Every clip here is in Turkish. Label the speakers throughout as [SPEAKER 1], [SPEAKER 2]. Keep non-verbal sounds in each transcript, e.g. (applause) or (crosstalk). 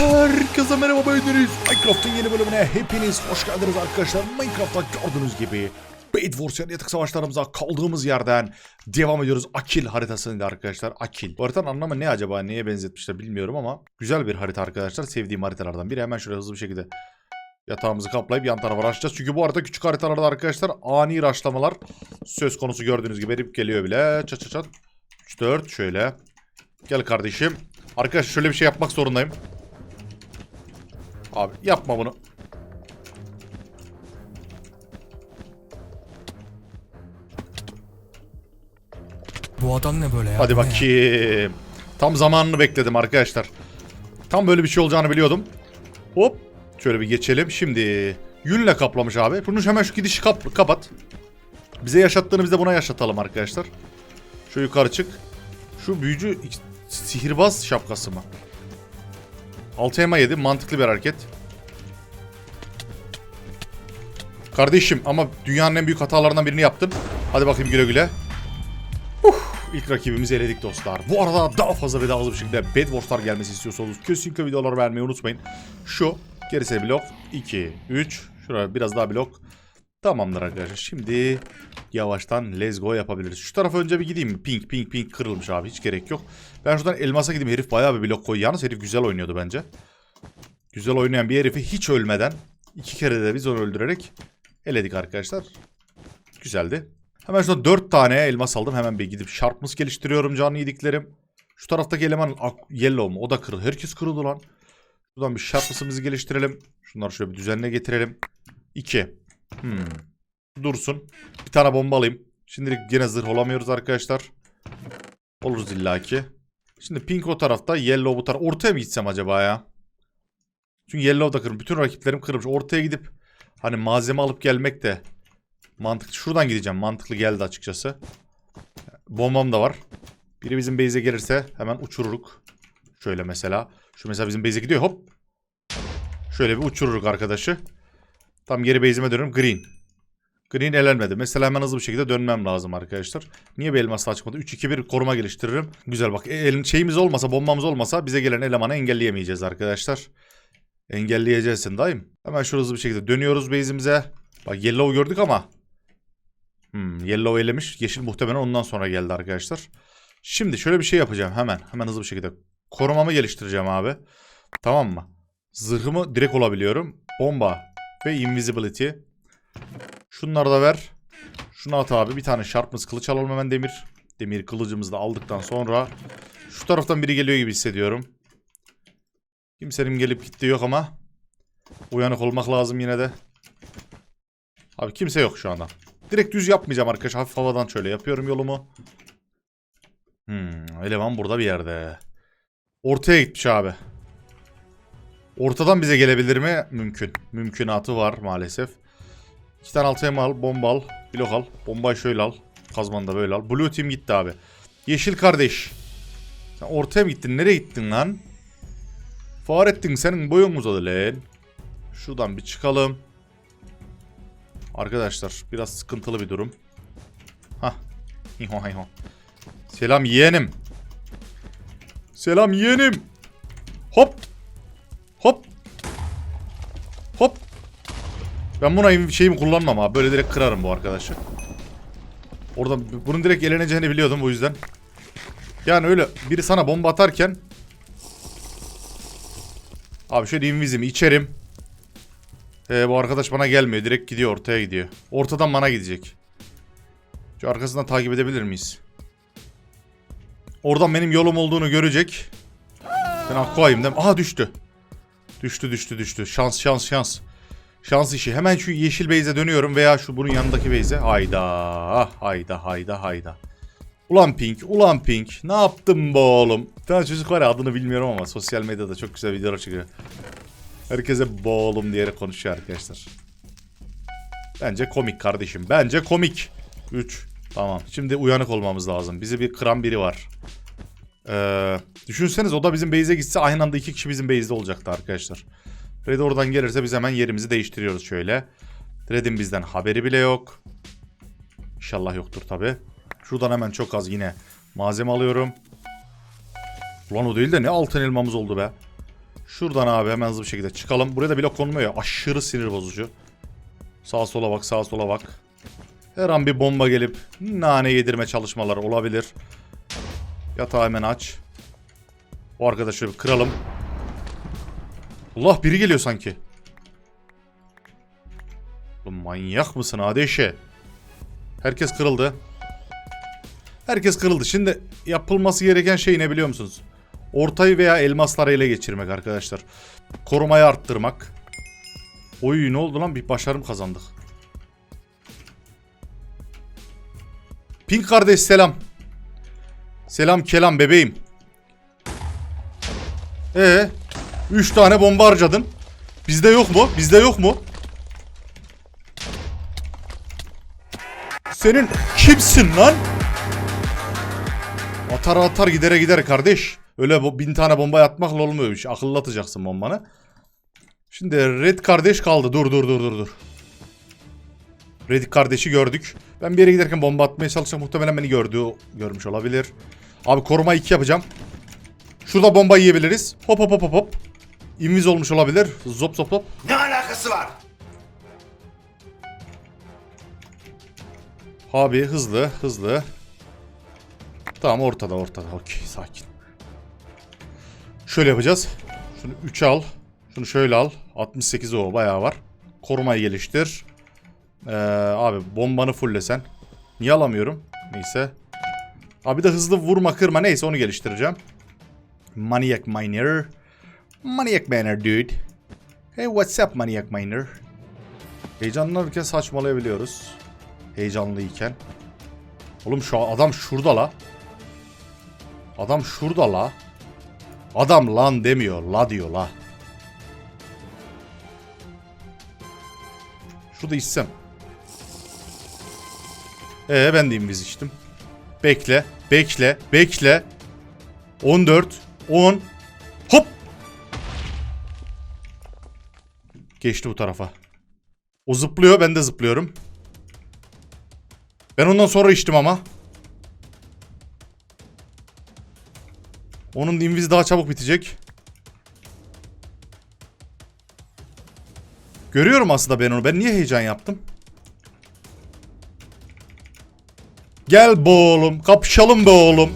[SPEAKER 1] Herkese merhaba beğendiniz. Minecraft'ın yeni bölümüne hepiniz hoş geldiniz arkadaşlar. Minecraft'ta gördüğünüz gibi Bed Wars yani yatık savaşlarımıza kaldığımız yerden devam ediyoruz. Akil haritasında arkadaşlar. Akil. Bu haritanın anlamı ne acaba? Neye benzetmişler bilmiyorum ama güzel bir harita arkadaşlar. Sevdiğim haritalardan biri. Hemen şöyle hızlı bir şekilde yatağımızı kaplayıp yan tarafa raşlayacağız. Çünkü bu arada küçük haritalarda arkadaşlar ani raşlamalar söz konusu gördüğünüz gibi herif geliyor bile. Çat çat çat. 3-4 şöyle. Gel kardeşim. Arkadaşlar şöyle bir şey yapmak zorundayım. Abi yapma bunu.
[SPEAKER 2] Bu adam ne böyle ya?
[SPEAKER 1] Hadi
[SPEAKER 2] Bu ne ya?
[SPEAKER 1] bakayım. Tam zamanını bekledim arkadaşlar. Tam böyle bir şey olacağını biliyordum. Hop. Şöyle bir geçelim. Şimdi yünle kaplamış abi. Bunu hemen şu gidişi kap kapat. Bize yaşattığını biz de buna yaşatalım arkadaşlar. Şu yukarı çık. Şu büyücü sihirbaz şapkası mı? 6 ema 7 mantıklı bir hareket. Kardeşim ama dünyanın en büyük hatalarından birini yaptın. Hadi bakayım güle güle. İlk rakibimizi eledik dostlar. Bu arada daha fazla ve daha hızlı bir şekilde Bed Wars'lar gelmesi istiyorsanız kesinlikle videoları vermeyi unutmayın. Şu gerisi blok 2, 3. Şuraya biraz daha blok. Tamamdır arkadaşlar. Şimdi yavaştan let's go yapabiliriz. Şu tarafa önce bir gideyim? Pink pink pink kırılmış abi. Hiç gerek yok. Ben şuradan elmasa gideyim. Herif bayağı bir blok koyuyor. Yalnız herif güzel oynuyordu bence. Güzel oynayan bir herifi hiç ölmeden iki kere de biz onu öldürerek eledik arkadaşlar. Güzeldi. Hemen şurada 4 tane elmas aldım. Hemen bir gidip sharpness geliştiriyorum canlı yediklerim. Şu taraftaki eleman yellow mu? O da kırıldı. Herkes kırıldı lan. Şuradan bir sharpness'ımızı geliştirelim. Şunları şöyle bir düzenle getirelim. 2. Hmm. Dursun. Bir tane bomba alayım. Şimdilik gene zırh olamıyoruz arkadaşlar. Oluruz illaki. Şimdi pink o tarafta. Yellow bu taraf. Ortaya mı gitsem acaba ya? Çünkü yellow da kırılmış. Bütün rakiplerim kırılmış. Ortaya gidip hani malzeme alıp gelmek de Mantıklı. Şuradan gideceğim. Mantıklı geldi açıkçası. Bombam da var. Biri bizim base'e gelirse hemen uçururuk. Şöyle mesela. Şu mesela bizim base'e gidiyor. Hop. Şöyle bir uçururuk arkadaşı. Tam geri base'ime dönüyorum. Green. Green elenmedi. Mesela hemen hızlı bir şekilde dönmem lazım arkadaşlar. Niye bir elmasla çıkmadı? 3-2-1 koruma geliştiririm. Güzel bak. Elin şeyimiz olmasa, bombamız olmasa bize gelen elemanı engelleyemeyeceğiz arkadaşlar. Engelleyeceksin dayım. Hemen şöyle hızlı bir şekilde dönüyoruz base'imize. Bak yellow gördük ama Hmm, yellow elemiş. Yeşil muhtemelen ondan sonra geldi arkadaşlar. Şimdi şöyle bir şey yapacağım hemen. Hemen hızlı bir şekilde. Korumamı geliştireceğim abi. Tamam mı? Zırhımı direkt olabiliyorum. Bomba ve invisibility. Şunları da ver. Şunu at abi. Bir tane sharpness kılıç alalım hemen demir. Demir kılıcımızı da aldıktan sonra. Şu taraftan biri geliyor gibi hissediyorum. Kimsenin gelip gittiği yok ama. Uyanık olmak lazım yine de. Abi kimse yok şu anda. Direkt düz yapmayacağım arkadaşlar. Hafif havadan şöyle yapıyorum yolumu. Hmm, eleman burada bir yerde. Ortaya gitmiş abi. Ortadan bize gelebilir mi? Mümkün. Mümkünatı var maalesef. İki tane altı al, bomba al, blok al. Bombayı şöyle al. Kazmanı da böyle al. Blue team gitti abi. Yeşil kardeş. Sen ortaya mı gittin? Nereye gittin lan? Fahrettin senin boyun uzadı lan. Şuradan bir çıkalım. Arkadaşlar biraz sıkıntılı bir durum. Hah. Hiho hiho. Selam yeğenim. Selam yeğenim. Hop. Hop. Hop. Ben buna şeyimi kullanmam abi. Böyle direkt kırarım bu arkadaşı. Orada bunun direkt eleneceğini biliyordum bu yüzden. Yani öyle biri sana bomba atarken Abi şöyle invizimi içerim. Ee, bu arkadaş bana gelmiyor. Direkt gidiyor ortaya gidiyor. Ortadan bana gidecek. Şu arkasından takip edebilir miyiz? Oradan benim yolum olduğunu görecek. Ben akkuayım değil mi? Aha düştü. Düştü düştü düştü. Şans şans şans. Şans işi. Hemen şu yeşil base'e dönüyorum veya şu bunun yanındaki base'e. Hayda. Hayda hayda hayda. Ulan Pink, ulan Pink. Ne yaptın bu oğlum? Bir tane çocuk var ya adını bilmiyorum ama sosyal medyada çok güzel videolar çıkıyor. Herkese boğulum diyerek konuşuyor arkadaşlar. Bence komik kardeşim. Bence komik. 3. Tamam. Şimdi uyanık olmamız lazım. Bizi bir kıran biri var. Ee, düşünseniz o da bizim base'e gitse aynı anda iki kişi bizim base'de olacaktı arkadaşlar. Red oradan gelirse biz hemen yerimizi değiştiriyoruz şöyle. Red'in bizden haberi bile yok. İnşallah yoktur tabi. Şuradan hemen çok az yine malzeme alıyorum. Ulan o değil de ne altın elmamız oldu be. Şuradan abi hemen hızlı bir şekilde çıkalım. Buraya da blok konmuyor ya. Aşırı sinir bozucu. Sağa sola bak sağa sola bak. Her an bir bomba gelip nane yedirme çalışmaları olabilir. Yatağı hemen aç. O arkadaşı bir kıralım. Allah biri geliyor sanki. Oğlum manyak mısın Adeşe? Herkes kırıldı. Herkes kırıldı. Şimdi yapılması gereken şey ne biliyor musunuz? Ortayı veya elmasları ele geçirmek arkadaşlar. Korumayı arttırmak. Oy ne oldu lan? Bir başarım kazandık. Pink kardeş selam. Selam kelam bebeğim. Ee, 3 tane bomba harcadın. Bizde yok mu? Bizde yok mu? Senin kimsin lan? Atar atar gidere gider kardeş. Öyle bin tane bomba atmakla olmuyor iş. Akıllı atacaksın bombanı. Şimdi Red kardeş kaldı. Dur dur dur dur dur. Red kardeşi gördük. Ben bir yere giderken bomba atmaya çalışacağım. Muhtemelen beni gördü. Görmüş olabilir. Abi koruma 2 yapacağım. Şurada bomba yiyebiliriz. Hop hop hop hop hop. Olmuş olabilir. Zop zop zop.
[SPEAKER 3] Ne alakası var?
[SPEAKER 1] Abi hızlı hızlı. Tamam ortada ortada. Okey sakin. Şöyle yapacağız. Şunu 3 al. Şunu şöyle al. 68 o bayağı var. Korumayı geliştir. Ee, abi bombanı fulllesen. Niye alamıyorum? Neyse. Abi de hızlı vurma kırma neyse onu geliştireceğim. Maniac Miner. Maniac Miner dude. Hey what's up Maniac Miner? Heyecanlanırken saçmalayabiliyoruz. Heyecanlıyken. Oğlum şu adam şurada la. Adam şurada la. Adam lan demiyor la diyor la. Şurada içsem. Ee ben de inviz içtim. Bekle, bekle, bekle. 14, 10. Hop! Geçti bu tarafa. O zıplıyor, ben de zıplıyorum. Ben ondan sonra içtim ama. Onun inviz daha çabuk bitecek. Görüyorum aslında ben onu. Ben niye heyecan yaptım? Gel be oğlum. Kapışalım be oğlum.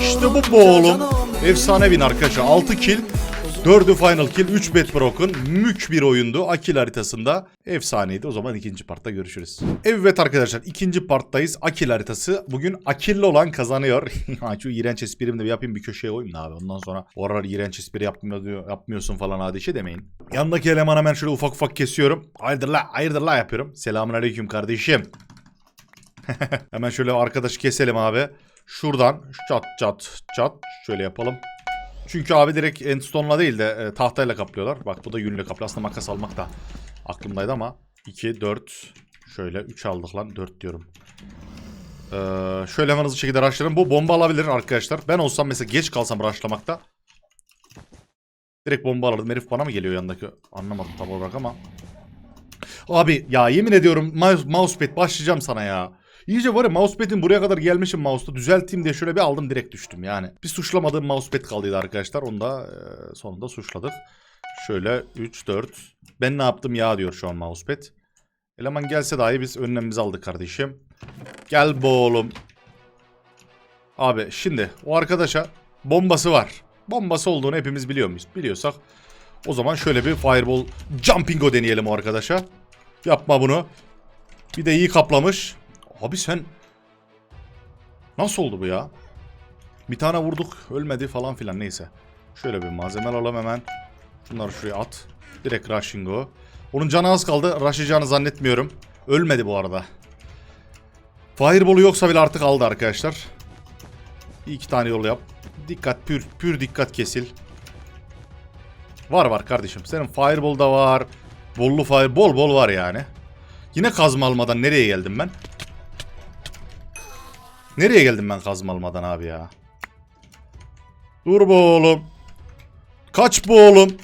[SPEAKER 1] İşte bu be oğlum. Efsane bin arkadaşlar. 6 kill. 4'ü final kill. 3 bet broken. Mük bir oyundu. Akil haritasında. Efsaneydi. O zaman ikinci partta görüşürüz. Evet arkadaşlar. ikinci parttayız. Akil haritası. Bugün akilli olan kazanıyor. (laughs) Şu iğrenç esprimi de bir yapayım bir köşeye koyayım da abi. Ondan sonra o aralar iğrenç espri yapmıyor, yapmıyorsun falan hadi şey demeyin. Yanındaki eleman hemen şöyle ufak ufak kesiyorum. Hayırdır la hayırdır la yapıyorum. Selamun aleyküm kardeşim. (laughs) Hemen şöyle arkadaşı keselim abi. Şuradan çat çat çat şöyle yapalım. Çünkü abi direkt endstone'la değil de e, tahtayla kaplıyorlar. Bak bu da yünle kaplıyor. Aslında makas almak da aklımdaydı ama 2, 4, şöyle 3 aldık lan 4 diyorum. Ee, şöyle hemen hızlı şekilde rushlarım. Bu bomba alabilir arkadaşlar. Ben olsam mesela geç kalsam rushlamakta. Direkt bomba alırdım. Herif bana mı geliyor yanındaki? Anlamadım tam olarak ama. Abi ya yemin ediyorum mouse, mousepad başlayacağım sana ya. İyice var ya mousepad'in buraya kadar gelmişim mouse'da düzelteyim diye şöyle bir aldım direkt düştüm yani. Bir suçlamadığım mousepad kaldıydı arkadaşlar. Onu da e, sonunda suçladık. Şöyle 3 4. Ben ne yaptım ya diyor şu an mousepad. Eleman gelse dahi biz önlemimizi aldık kardeşim. Gel bu oğlum. Abi şimdi o arkadaşa bombası var. Bombası olduğunu hepimiz biliyor muyuz? Biliyorsak o zaman şöyle bir fireball jumpingo deneyelim o arkadaşa. Yapma bunu. Bir de iyi kaplamış. Abi sen... Nasıl oldu bu ya? Bir tane vurduk ölmedi falan filan neyse. Şöyle bir malzeme alalım hemen. Şunları şuraya at. Direkt rushing o. Onun canı az kaldı. Rushlayacağını zannetmiyorum. Ölmedi bu arada. Fireball'u yoksa bile artık aldı arkadaşlar. Bir iki tane yol yap. Dikkat pür pür dikkat kesil. Var var kardeşim. Senin fireball da var. Bollu fire bol bol var yani. Yine kazma almadan nereye geldim ben? Nereye geldim ben kazma almadan abi ya? Dur be oğlum. Kaç be oğlum.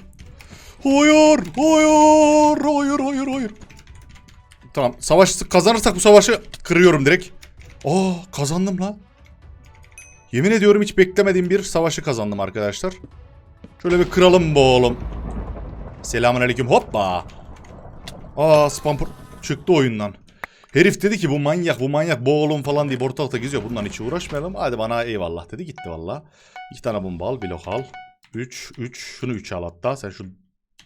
[SPEAKER 1] Hayır, hayır, hayır, hayır, hayır. Tamam, savaş kazanırsak bu savaşı kırıyorum direkt. Aa, kazandım lan. Yemin ediyorum hiç beklemediğim bir savaşı kazandım arkadaşlar. Şöyle bir kıralım bu oğlum. Selamünaleyküm hoppa. Aa spam çıktı oyundan. Herif dedi ki bu manyak bu manyak bu oğlum falan diye ortalıkta geziyor. Bundan hiç uğraşmayalım. Hadi bana eyvallah dedi gitti valla. İki tane bomba al blok al. 3 3 şunu 3 al hatta. Sen şu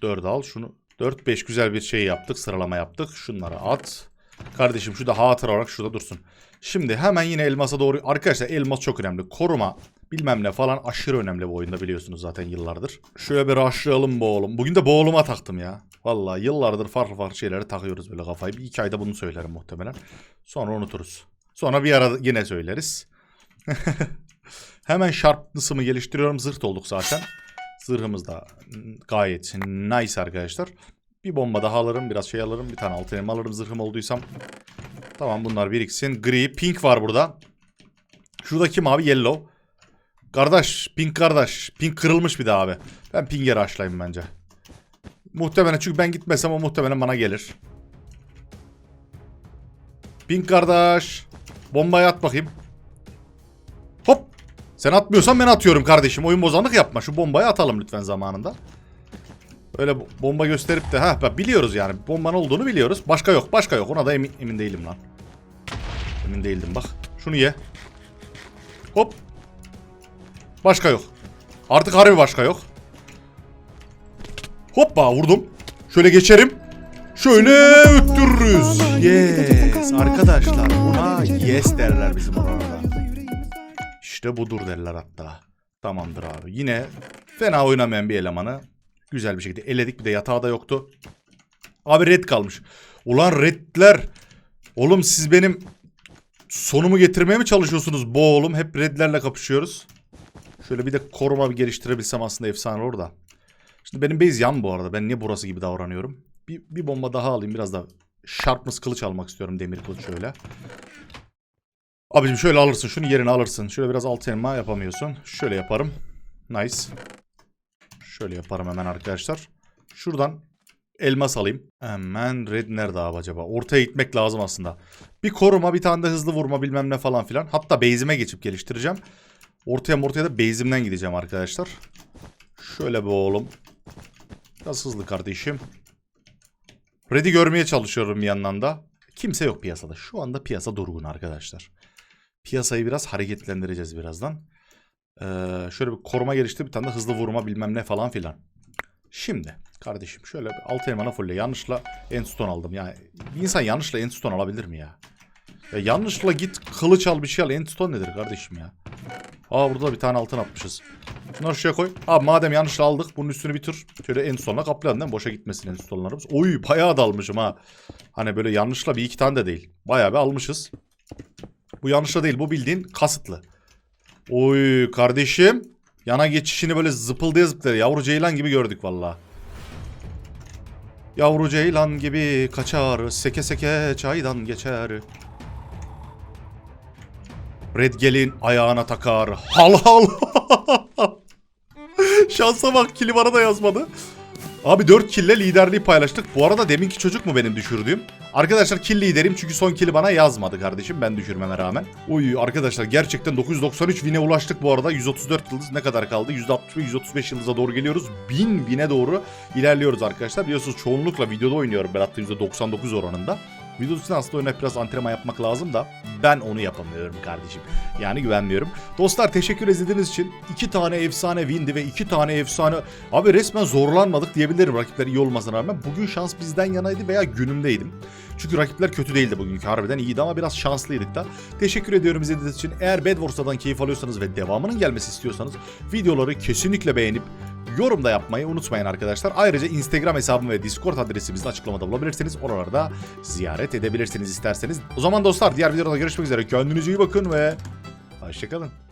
[SPEAKER 1] 4 al şunu. 4 5 güzel bir şey yaptık. Sıralama yaptık. Şunları at. Kardeşim şu da hatıra olarak şurada dursun. Şimdi hemen yine elmasa doğru. Arkadaşlar elmas çok önemli. Koruma bilmem ne falan aşırı önemli bu oyunda biliyorsunuz zaten yıllardır. Şöyle bir rushlayalım bu oğlum. Bugün de boğuluma taktım ya. Vallahi yıllardır farklı farklı şeyleri takıyoruz böyle kafayı. Bir iki ayda bunu söylerim muhtemelen. Sonra unuturuz. Sonra bir ara yine söyleriz. (laughs) Hemen sharpness'ımı geliştiriyorum. Zırh olduk zaten. Zırhımız da gayet nice arkadaşlar. Bir bomba daha alırım. Biraz şey alırım. Bir tane altın alırım zırhım olduysam. Tamam bunlar biriksin. Gri. Pink var burada. Şuradaki mavi yellow. Kardeş. Pink kardeş. Pink kırılmış bir daha abi. Ben pink'e rushlayayım bence. Muhtemelen çünkü ben gitmesem o muhtemelen bana gelir. Pink kardeş. Bombayı at bakayım. Hop. Sen atmıyorsan ben atıyorum kardeşim. Oyun bozanlık yapma. Şu bombayı atalım lütfen zamanında. Öyle bo- bomba gösterip de ha biliyoruz yani. Bombanın olduğunu biliyoruz. Başka yok. Başka yok. Ona da emin, emin değilim lan. Emin değildim bak. Şunu ye. Hop. Başka yok. Artık harbi başka yok. Hoppa vurdum. Şöyle geçerim. Şöyle öttürürüz. Yes arkadaşlar buna yes derler bizim orada. İşte budur derler hatta. Tamamdır abi. Yine fena oynamayan bir elemanı güzel bir şekilde eledik. Bir de yatağı da yoktu. Abi red kalmış. Ulan redler. Oğlum siz benim sonumu getirmeye mi çalışıyorsunuz bu oğlum? Hep redlerle kapışıyoruz. Şöyle bir de koruma bir geliştirebilsem aslında efsane olur da. Şimdi benim base yan bu arada. Ben niye burası gibi davranıyorum? Bir, bir bomba daha alayım. Biraz da sharpness kılıç almak istiyorum. Demir kılıç şöyle. Abicim şöyle alırsın. Şunu yerine alırsın. Şöyle biraz alt elma yapamıyorsun. Şöyle yaparım. Nice. Şöyle yaparım hemen arkadaşlar. Şuradan elmas alayım. Hemen red nerede abi acaba? Ortaya gitmek lazım aslında. Bir koruma bir tane de hızlı vurma bilmem ne falan filan. Hatta base'ime geçip geliştireceğim. Ortaya ortaya da base'imden gideceğim arkadaşlar. Şöyle bir oğlum. Biraz hızlı kardeşim. Red'i görmeye çalışıyorum bir yandan da. Kimse yok piyasada. Şu anda piyasa durgun arkadaşlar. Piyasayı biraz hareketlendireceğiz birazdan. Ee, şöyle bir koruma gelişti. Bir tane de hızlı vurma bilmem ne falan filan. Şimdi kardeşim şöyle bir altı elmanı fulle yanlışla endstone aldım. Yani bir insan yanlışla endstone alabilir mi ya? Ya yanlışla git kılıç al bir şey al. Endstone nedir kardeşim ya? Aa burada bir tane altın atmışız. Şunları şuraya koy. Abi madem yanlışla aldık bunun üstünü bir tür. Şöyle en sonuna kaplayalım değil mi? Boşa gitmesin en sonlarımız. Oy bayağı da almışım ha. Hani böyle yanlışla bir iki tane de değil. Bayağı bir almışız. Bu yanlışla değil bu bildiğin kasıtlı. Oy kardeşim. Yana geçişini böyle zıpıldaya zıplaya yavru ceylan gibi gördük valla. Yavru ceylan gibi kaçar, seke seke çaydan geçer. Red gelin ayağına takar. Hal hal. (laughs) Şansa bak kili bana da yazmadı. Abi 4 kille liderliği paylaştık. Bu arada deminki çocuk mu benim düşürdüğüm? Arkadaşlar kill liderim çünkü son kili bana yazmadı kardeşim ben düşürmeme rağmen. Uy arkadaşlar gerçekten 993 win'e ulaştık bu arada. 134 yıldız ne kadar kaldı? %60 ve 135 yıldıza doğru geliyoruz. 1000 win'e doğru ilerliyoruz arkadaşlar. Biliyorsunuz çoğunlukla videoda oynuyorum ben hatta %99 oranında. Video üstüne aslında oyuna biraz antrenman yapmak lazım da ben onu yapamıyorum kardeşim. Yani güvenmiyorum. Dostlar teşekkür izlediğiniz için iki tane efsane windi ve iki tane efsane... Abi resmen zorlanmadık diyebilirim rakipler iyi olmasına rağmen. Bugün şans bizden yanaydı veya günümdeydim. Çünkü rakipler kötü değildi bugünkü harbiden iyiydi ama biraz şanslıydık da. Teşekkür ediyorum izlediğiniz için. Eğer Bed keyif alıyorsanız ve devamının gelmesi istiyorsanız videoları kesinlikle beğenip yorum da yapmayı unutmayın arkadaşlar. Ayrıca Instagram hesabım ve Discord adresimizi açıklamada bulabilirsiniz. Oralarda ziyaret edebilirsiniz isterseniz. O zaman dostlar diğer videoda görüşmek üzere. Kendinize iyi bakın ve hoşçakalın.